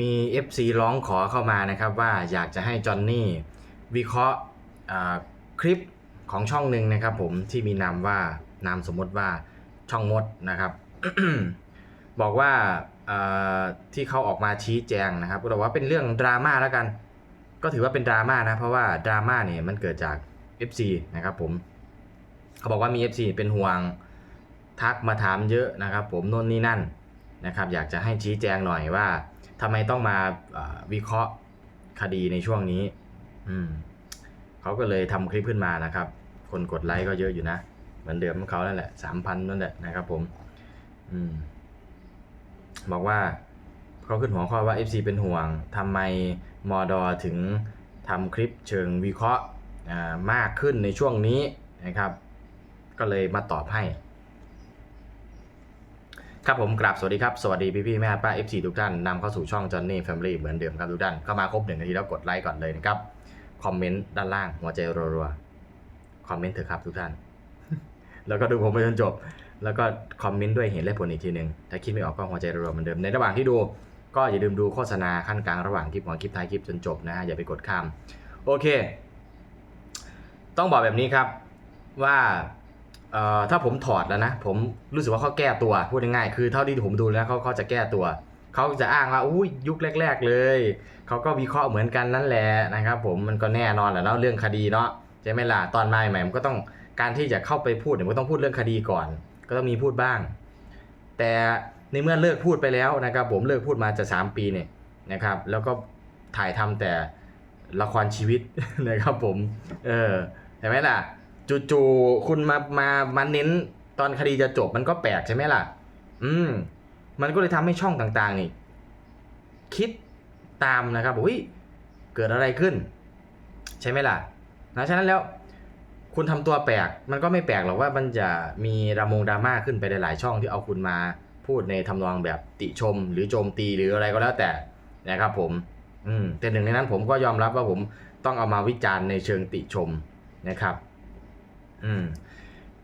มี FC ร้องขอเข้ามานะครับว่าอยากจะให้จอนนี่วิเคราะห์คลิปของช่องหนึ่งนะครับผมที่มีนามว่านามสมมติว่าช่องมดนะครับ บอกว่าอ่าที่เขาออกมาชี้แจงนะครับก็บอกว่าเป็นเรื่องดราม่าแล้วกัน ก็ถือว่าเป็นดราม่านะเพราะว่าดราม่าเนี่ยมันเกิดจาก FC นะครับผมเขาบอกว่ามี FC เป็นห่วงทักมาถามเยอะนะครับ ผมโน่นนี่นั่นนะครับ อยากจะให้ชี้แจงหน่อยว่า ทำไมต้องมาวิเคราะห์คดีในช่วงนี้ อืมเขาก็เลยทำคลิปขึ้นมานะครับ คนกดไลค์ก็เยอะอยู่นะ เหมือนเดิมของเขานั่นแหละสามพันนั่นแหละนะครับผม อืม บอกว่าเขาขึ้นหัวข้อว่า FC เป็นห่วงทำไมมอดอถึงทำคลิปเชิงวิเคราะห์มากขึ้นในช่วงนี้นะครับ ก็เลยมาตอบให้ ครับผมกราบสวัสดีครับ สวัสดีพี่พี่แม่ป้า FC ทุกท่านนำเข้าสู่ช่อง Johnny Family เหมือนเดิมครับทุกท่าน เข้ามาครบหนึ่งนาทีแล้วกดไลค์ก่อนเลยนะครับ คอมเมนต์ด้านล่างหัวใจรัวๆ คอมเมนต์เถอะครับทุกท่าน แล้วก็ดูผมไปจนจบ แล้วก็คอมเมนต์ด้วยเหตุและผลอีกทีหนึ่งถ้าคิดไม่ออกก็หัวใจรัวๆเหมือนเดิม ในระหว่างที่ดูก็อย่าลืมดูโฆษณาขั้นกลางระหว่างคลิปของคลิปท้ายคลิปจนจบนะฮะอย่าไปกดข้าม โอเค ต้องบอกแบบนี้ครับว่า เอ่อถ้าผมถอดแล้วนะ ผมรู้สึกว่าเขาแก้ตัวพูดง่ายๆคือเท่าที่ผมดูแล้วเขาเขาจะแก้ตัวเขาจะอ้างว่าอุ้ยยุคแรก ๆ เลยเขาก็วิเคราะห์เหมือนกันนั่นแหละนะครับ ผมมันก็แน่นอนแหละเนาะเรื่องคดีเนาะใช่ไหมล่ะตอนมาใหม่ๆมันก็ต้องการที่จะเข้าไปพูดเนี่ยมันก็ต้องพูดเรื่องคดีก่อน ก็ต้องมีพูดบ้าง แต่ในเมื่อเลิกพูดไปแล้วนะครับ ผมเลิกพูดมาจะสามปีเนี่ยนะครับ แล้วก็ถ่ายทำแต่ละครชีวิตนะครับผม เออเห็นไหมล่ะ จู่ๆคุณมามามาเน้นตอนคดีจะจบมันก็แปลกใช่ไหมล่ะ อืม มันก็เลยทำให้ช่องต่างๆนี่ คิดตามนะครับอุ้ยเกิดอะไรขึ้น ใช่ไหมล่ะนะฉะนั้นแล้ว คุณทำตัวแปลก มันก็ไม่แปลกหรอกว่ามันจะมีดรามงดราม่าขึ้นไปหลายๆช่องที่เอาคุณมาพูดในทำนองแบบติชม หรือโจมตีหรืออะไรก็แล้วแต่นะครับ ผม อืมแต่หนึ่งในนั้นผมก็ยอมรับว่าผมต้องเอามาวิจารณ์ในเชิงติชมนะครับ อืม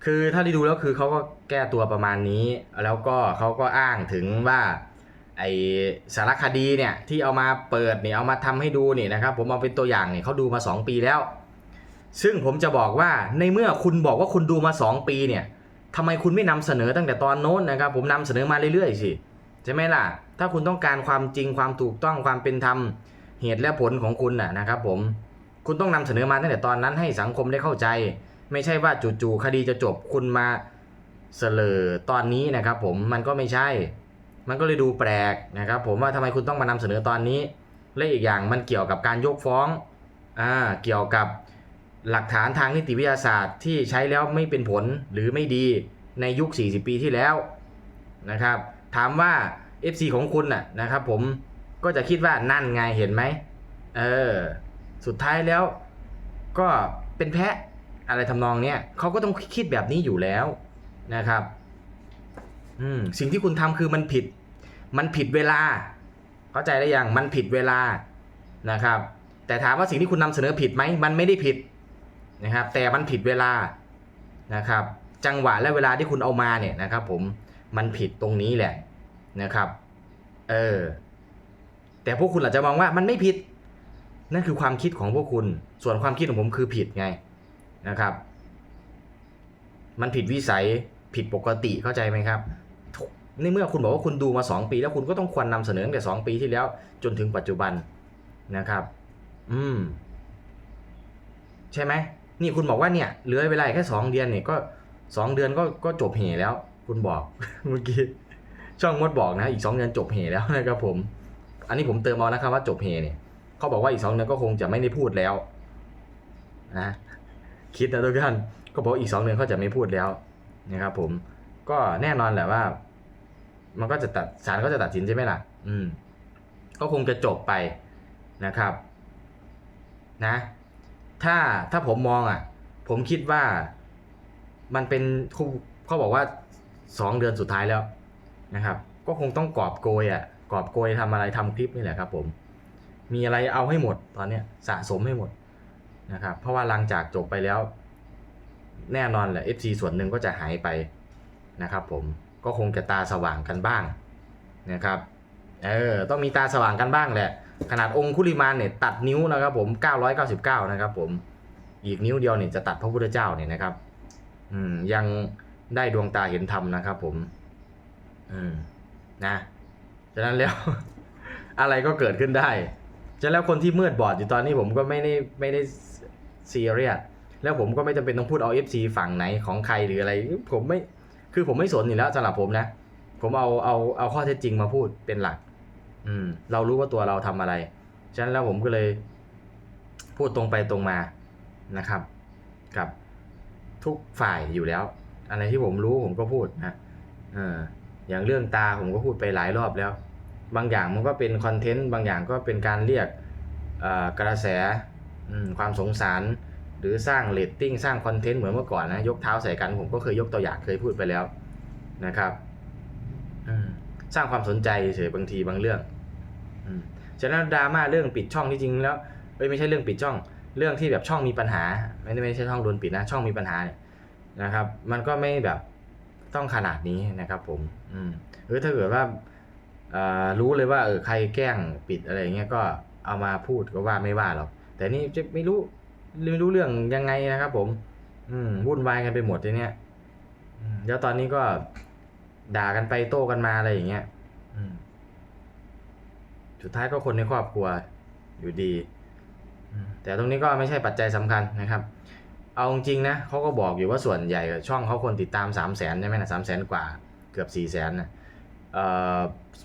คือถ้าได้ดูแล้วคือเขาก็แก้ตัวประมาณนี้ แล้วก็เขาก็อ้างถึงว่าไอสารคดีเนี่ยที่เอามาเปิดเนี่ยเอามาทำให้ดูเนี่ยนะครับ ผมเอาเป็นตัวอย่างเนี่ยเขาดูมา 2 ปีแล้ว ซึ่งผมจะบอกว่าในเมื่อคุณบอกว่าคุณดูมา 2 ปีเนี่ยทำไมคุณไม่นำเสนอตั้งแต่ตอนโน้นนะครับ ผมนำเสนอมาเรื่อยๆสิใช่ไหมล่ะ ถ้าคุณต้องการความจริงความถูกต้องความเป็นธรรมเหตุและผลของคุณน่ะนะครับ ผมคุณต้องนำเสนอมาตั้งแต่ตอนนั้นให้สังคมได้เข้าใจ ไม่ใช่ว่าจู่ๆคดีจะจบคุณมาเสลอตอนนี้นะครับ ผมมันก็ไม่ใช่ มันก็เลยดูแปลกนะครับ ผมว่าทำไมคุณต้องมานำเสนอตอนนี้ และอีกอย่างมันเกี่ยวกับการยกฟ้องอ่าเกี่ยวกับหลักฐานทางนิติวิทยาศาสตร์ที่ใช้แล้วไม่เป็นผลหรือไม่ดีในยุค 40 ปีที่แล้วนะครับ ถามว่า FC ของคุณน่ะนะครับผมก็จะคิดว่านั่นไงเห็นไหมเออสุดท้ายแล้วก็เป็นแพะ อะไรทำนองเนี้ยเขาก็ต้องคิดแบบนี้อยู่แล้วนะครับอืมสิ่งที่คุณทำคือมันผิด มันผิดเวลา เข้าใจได้ยังมันผิดเวลานะครับ แต่ถามว่าสิ่งที่คุณนำเสนอผิดไหมมันไม่ได้ผิดนะครับ แต่มันผิดเวลานะครับ จังหวะและเวลาที่คุณเอามาเนี่ยนะครับ ผมมันผิดตรงนี้แหละนะครับ เออแต่พวกคุณอาจจะมองว่ามันไม่ผิด นั่นคือความคิดของพวกคุณ ส่วนความคิดของผมคือผิดไง นะครับ มันผิดวิสัยผิดปกติเข้าใจไหมครับในเมื่อคุณบอกว่าคุณดูมา 2 ปี แล้วคุณก็ต้องควรนำเสนอตั้งแต่2ปีที่แล้ว จนถึงปัจจุบันนะครับ อืม ใช่ไหมนี่คุณบอกว่าเนี่ยเหลือเวลาแค่สองเดือนเนี่ยก็สองเดือนก็ก็จบเหแล้ว คุณบอกเมื่อกี้ช่องมดบอกนะ อีกสองเดือนจบเหแล้วนะครับผม อันนี้ผมเติมเอานะครับว่าจบเหเนี่ยเขาบอกว่าอีกสองเดือนก็คงจะไม่ได้พูดแล้ว นะ คิดนะทุกท่านก็บอกอีกสองเดือนเขาจะไม่พูดแล้วนะครับผมก็แน่นอนแหละว่า มันก็จะตัดศาลก็จะตัดสินใช่ไหมล่ะ อืม ก็คงจะจบไปนะครับ นะ ถ้าถ้าผมมองอะ ผมคิดว่ามันเป็นเขาเขาบอกว่าสองเดือนสุดท้ายแล้วนะครับ ก็คงต้องกอบโกยอะกอบโกยทำอะไรทำคลิปนี่แหละครับ ผม มีอะไรเอาให้หมดตอนเนี้ยสะสมให้หมด นะครับ เพราะว่าหลังจากจบไปแล้ว แน่นอนแหละ FC ส่วนหนึ่งก็จะหายไปนะครับ ผมก็คงจะตาสว่างกันบ้างนะครับเออต้องมีตาสว่างกันบ้างแหละ ขนาดองคุลิมานเนี่ยตัดนิ้วนะครับผม 999 นะครับผมอีกนิ้วเดียวเนี่ยจะตัดพระพุทธเจ้าเนี่ยนะครับ อืมยังได้ดวงตาเห็นธรรมนะครับ ผม อืมนะฉะนั้นแล้ว อะไรก็เกิดขึ้นได้ ฉะแล้วคนที่มืดบอดอยู่ตอนนี้ผมก็ไม่ได้ไม่ได้ซีเรียสแล้วผมก็ไม่จำเป็นต้องพูดเอา FC ฝั่งไหนของใครหรืออะไร ผมไม่คือผมไม่สนอยู่แล้วสำหรับผมนะ ผมเอาเอาเอาข้อเท็จจริงมาพูดเป็นหลัก อืม เรารู้ว่าตัวเราทำอะไร ฉะนั้นแล้วผมก็เลย พูดตรงไปตรงมานะครับ กับทุกฝ่ายอยู่แล้ว อะไรที่ผมรู้ผมก็พูดนะเอออย่างเรื่องตาผมก็พูดไปหลายรอบแล้ว บางอย่างมันก็เป็นคอนเทนต์บางอย่างก็เป็นการเรียกกระแสความสงสาร หรือสร้างเรตติ้งสร้างคอนเทนต์เหมือนเมื่อก่อนนะยกเท้าใส่กันผมก็เคยยกตัวอย่างเคยพูดไปแล้วนะครับสร้างความสนใจเฉยบางทีบางเรื่องฉะนั้นดราม่าเรื่องปิดช่องที่จริงแล้วไม่ใช่เรื่องปิดช่อง เรื่องที่แบบช่องมีปัญหา ไม่ได้ไม่ใช่ช่องโดนปิดนะช่องมีปัญหาเนี่ยนะครับ มันก็ไม่แบบต้องขนาดนี้นะครับผม อืมหรือถ้าเกิดว่า รู้เลยว่าเออใครแกล้งปิดอะไรอย่างเงี้ยก็เอามาพูดก็ว่าไม่ว่าหรอกแต่นี่จะไม่รู้ไม่รู้เรื่องยังไงนะครับผม อืมวุ่นวายกันไปหมดทีเนี้ยอืมแล้วตอนนี้ก็ด่ากันไปโต้กันมาอะไรอย่างเงี้ยอืมสุดท้ายก็คนในครอบครัวอยู่ดีอืมแต่ตรงนี้ก็ไม่ใช่ปัจจัยสำคัญนะครับ เอาจริงๆนะเขาก็บอกอยู่ว่าส่วนใหญ่ช่องเขาคนติดตาม3 0 0แสนใช่ไหมนะสามแสนกว่าเกือบ4ี่แสนนะเอ่อ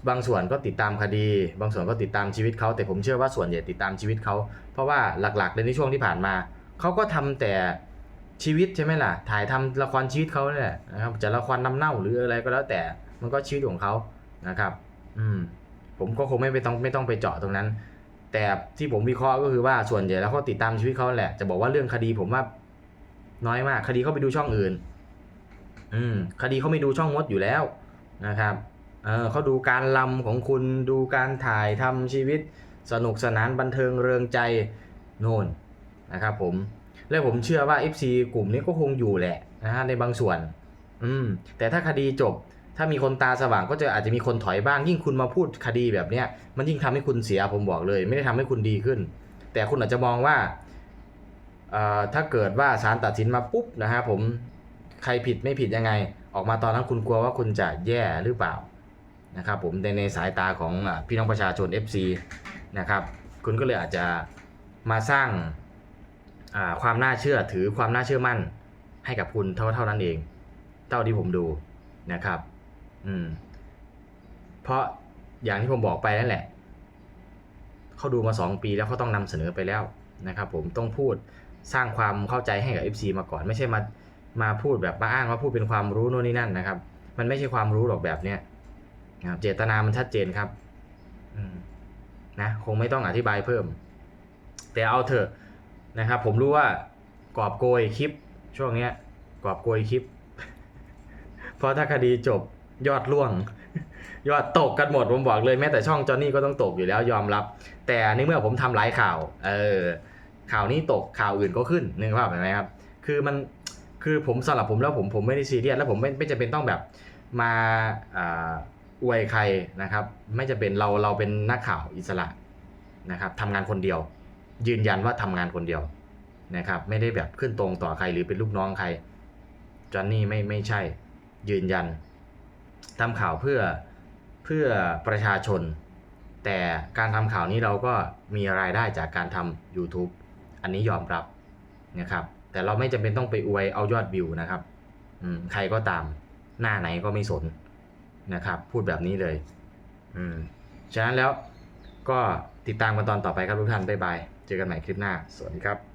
บางส่วนก็ติดตามคดี บางส่วนก็ติดตามชีวิตเขาแต่ผมเชื่อว่าส่วนใหญ่ติดตามชีวิตเขาเพราะว่าหลักๆในช่วงที่ผ่านมาเขาก็ทำแต่ชีวิตใช่ไหมล่ะ ถ่ายทำละครชีวิตเขาเนี่ยนะครับจะละครนำเน่าหรืออะไรก็แล้วแต่มันก็ชีวิตของเขานะครับ อืม ผมก็คงไม่ไปต้องไม่ต้องไปเจาะตรงนั้น แต่ที่ผมวิเคราะห์ก็คือว่าส่วนใหญ่แล้วเขาติดตามชีวิตเขาแหละ จะบอกว่าเรื่องคดีผมว่าน้อยมาก คดีเขาไปดูช่องอื่น อืม คดีเขาไม่ดูช่องมดอยู่แล้วนะครับ เออเขาดูการลำของคุณดูการถ่ายทำชีวิตสนุกสนานบันเทิงเริงใจโน่นนะครับผมและผมเชื่อว่า FC กลุ่มนี้ก็คงอยู่แหละนะฮะในบางส่วน อืมแต่ถ้าคดีจบ ถ้ามีคนตาสว่างก็จะอาจจะมีคนถอยบ้าง ยิ่งคุณมาพูดคดีแบบเนี้ยมันยิ่งทำให้คุณเสียผมบอกเลย ไม่ได้ทำให้คุณดีขึ้น แต่คุณอาจจะมองว่าอ่อถ้าเกิดว่าศาลตัดสินมาปุ๊บนะฮะผมใครผิดไม่ผิดยังไง ออกมาตอนนั้นคุณกลัวว่าคุณจะแย่หรือเปล่า นะครับผมในในสายตาของพี่น้องประชาชน FC นะครับคุณก็เลยอาจจะมาสร้างาความน่าเชื่อถือความน่าเชื่อมั่นให้กับคุณเท่าเท่านั้นเอง เท่าที่ผมดูนะครับอืมเพราะอย่างที่ผมบอกไปนั่นแหละเขาดูมาสองปีแล้วเขาต้องนำเสนอไปแล้วนะครับผมต้องพูดสร้างความเข้าใจให้กับ FC มาก่อน ไม่ใช่มามาพูดแบบมาอ้างว่าพูดเป็นความรู้โน่นนี่นั่นนะครับ มันไม่ใช่ความรู้หรอกแบบเนี้ย นะครับเจตนามันชัดเจนครับนะคงไม่ต้องอธิบายเพิ่ม แต่เอาเถอะนะครับ ผมรู้ว่ากอบโกยคลิป ช่วงเนี้ยกอบโกยคลิป เพราะถ้าคดีจบยอดร่วง ยอดตกกันหมดผมบอกเลยแม้แต่ช่องจอหนนี่ก็ต้องตกอยู่แล้วยอมรับ แต่ในเมื่อผมทำหลายข่าว เออ ข่าวนี้ตกข่าวอื่นก็ขึ้นนึกภาพเห็นไหมครับ คือมันคือผมสำหรับผมแล้วผมผมไม่ได้ซีเรียสแล้วผมไม่ไม่จำเป็นต้องแบบมาอ่า อวยใครนะครับ ไม่จะเป็นเราเราเป็นนักข่าวอิสระนะครับทำงานคนเดียว ยืนยันว่าทำงานคนเดียวนะครับ ไม่ได้แบบขึ้นตรงต่อใครหรือเป็นลูกน้องใครจอห์นนี่ไม่ไม่ใช่ยืนยันทำข่าวเพื่อเพื่อประชาชน แต่การทำข่าวนี้เราก็มีรายได้จากการทำ YouTube อันนี้ยอมรับนะครับ แต่เราไม่จำเป็นต้องไปอวยเอายอดวิวนะครับใครก็ตามหน้าไหนก็ไม่สน นะครับ พูดแบบนี้เลย อืมฉะนั้นแล้วก็ติดตามกันตอนต่อไปครับทุกท่านบ๊ายบาย เจอกันใหม่คลิปหน้า สวัสดีครับ